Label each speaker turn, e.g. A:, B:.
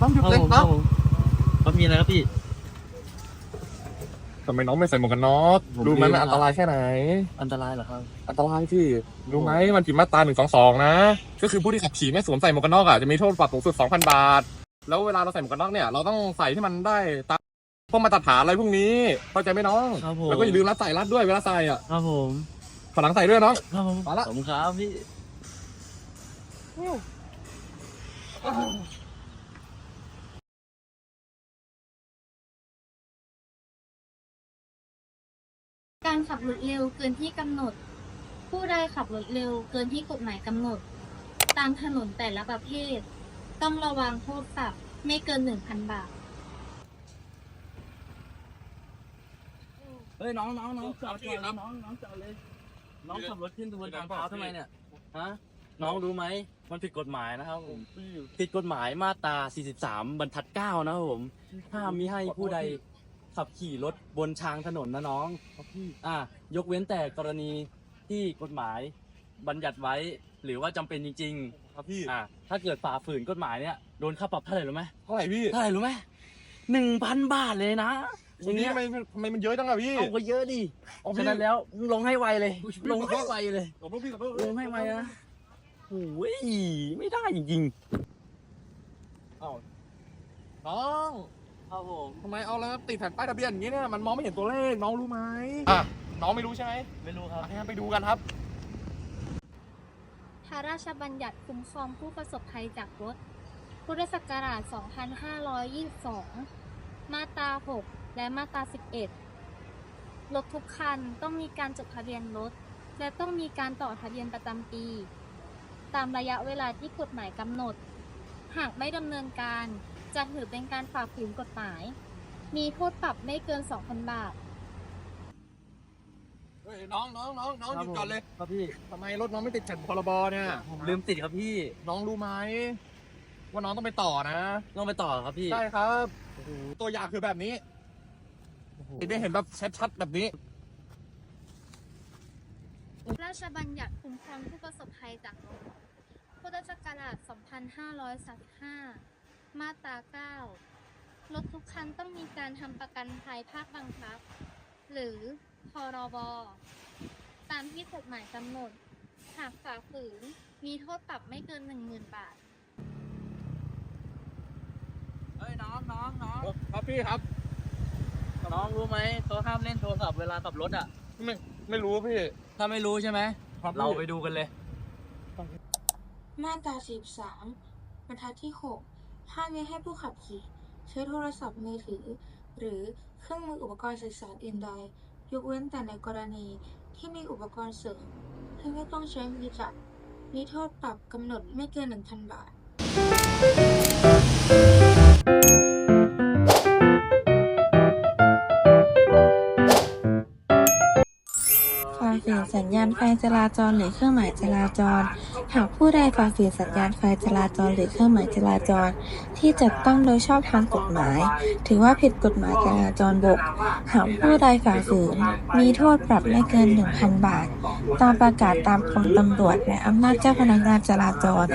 A: ครับผมครับผมครับมีอะไรครับพี่
B: ทำไมน้องไม่ใส่หมวกกันน็อก
A: ผม
B: รู้ไหม
A: ลืม
B: มัน
A: อะ
B: อันตรายแค่ไหน
A: อันตรายเหรอครับ
B: อันตรายพี่รู้ไหมมันผิดมาตราหนึ่งสองสองนะ ก็คือผู้ที่ขับขี่ไม่สวมใส่หมวกกันน็อกอะจะมีโทษปรับสูงสุดสองพันบาท แล้วเวลาเราใส่หมวกกันน็อกเนี่ยเราต้องใส่ที่มันได้ตามพวกมาตรฐานอะไรพวกนี้เข้าใจไหมน้อง
A: ครับผม
B: แล้วก็อย่าลืมรัดใส่รัดด้วยเวลาใส่อะ
A: ครับผม
B: ฝาหลังใส่ด้วยน้อง
A: ครับผม
B: มาละ
A: ขอบคุณครับพี่
C: การขับรถเร็วเกินที่กำหนด ผู้ใดขับรถเร็วเกินที่กฎหมายกำหนด ตามถนนแต่ละประเภท ต้องระวังโทษปรับไม่เกิน 1,000 บาท
A: เฮ้ยน้องน้องน้องจอดก่อนน้องน้องจอดเลย น้องขับรถขึ้นบนทางเท้าทำไมเนี่ยฮะน้องรู้ไหมมันผิดกฎหมายนะครับผมผิดกฎหมายมาตรา 43 บรรทัด 9 นะครับผมห้ามมิให้ผู้ใด ขับขี่รถบนทางถนนนะน้องอะยกเว้นแต่กรณีที่กฎหมายบัญญัติไว้ หรือว่าจำเป็นจริง
B: ครับพี่
A: ๆอะถ้าเกิดฝ่าฝืนกฎหมายเนี่ยโดนค่าปรับเท่าไหร่รู้ไหม
B: เท่าไหร่พี่
A: เท่าไหร่รู้ไหมหนึ่งพันบาทเลยนะอ
B: ที
A: ย่าง
B: นี้
A: เงี้ย
B: ทำไมทำไมมันเยอะจังอะพี่
A: เอาก็เยอะดิ
B: เอาพี่
A: ฉะนั้นแล้วลงให้ไวเลย
B: อุ๊ย
A: ลงให้ไวเลย
B: ขอบคุณพี่ขอบคุณ
A: ลงให้ไวนะโอ้ยไม่ได้จริง
B: น้อง
A: ๆ ครับผม
B: ทำไมเอาแล้วติดแผ่นป้ายทะเบียนอย่างนี้เนี่ยมันมองไม่เห็นตัวเลขน้องรู้ไหมอะน้องไม่รู้ใช่ไหม
A: ไม่รู้ครับ
B: อะงั้นไปดูกันครับ
C: พระราชบัญญัติคุ้มครองผู้ประสบภัยจากรถ พุทธศักราช 2522 มาตรา 6 และมาตรา 11 รถทุกคันต้องมีการจดทะเบียนรถ และต้องมีการต่อทะเบียนประจำปี ตามระยะเวลาที่กฎหมายกำหนด หากไม่ดำเนินการ จะถือเป็นการฝ่าฝืนกฎหมาย มีโทษปรับไม่เกิน 2,000 บาท
B: เฮ้ยน้องน้องน้องน้องหยุดก่อนเลย
A: ครับพี่
B: ทำไมรถน้องไม่ติดแผ่นพรบเนี่ย
A: ผมลืมติดครับพี่
B: น้องรู้ไหมว่าน้องต้องไปต่อนะ
A: ต้องไปต่อครับพี่
B: ใช่ครับตัวอย่างคือแบบนี้ได้เห็นแบบชัดๆแบบนี้
C: ราชบัญญัติคุ้มครองผู้ประสบภัยจากรถพุทธศักราช 2535 มาตรา 9 รถทุกคันต้องมีการทำประกันภัยภาคบังคับ หรือพรบ ตามที่กฎหมายกำหนด หากฝ่าฝืน มีโทษปรับไม่เกิน 10,000 บาท
A: เฮ้ยน้องน้องน้อง
B: ครับพี่ครับ
A: น้องรู้ไหมเขาห้ามเล่นโทรศัพท์เวลาขับรถอะ
B: ไม่ไม่รู้พี่
A: ถ้าไม่รู้ใช่ไหม
B: ครับพี่
A: เราไปดูกันเลย
D: มาตรา43บรรทัดที่ 6 ห้ามไม่ให้ผู้ขับขี่ ใช้โทรศัพท์มือถือ หรือเครื่องมืออุปกรณ์สื่อสารอื่นใด ยกเว้นแต่ในกรณีที่มีอุปกรณ์เสริมที่ไม่ต้องใช้มือจับมีโทษปรับกำหนดไม่เกิน 1,000 บาท ญญาณไฟจราจรหรือเครื่องหมายจราจร หากผู้ใดฝ่าฝืนสัญญาณไฟจราจรหรือเครื่องหมายจราจร ที่จัดตั้งโดยชอบทางกฎหมาย ถือว่าผิดกฎหมายจราจรบก หากผู้ใดฝ่าฝืน มีโทษปรับไม่เกิน 1,000 บาท ตามประกาศตามกรมตำรวจและอำนาจเจ้าพนักงานจราจร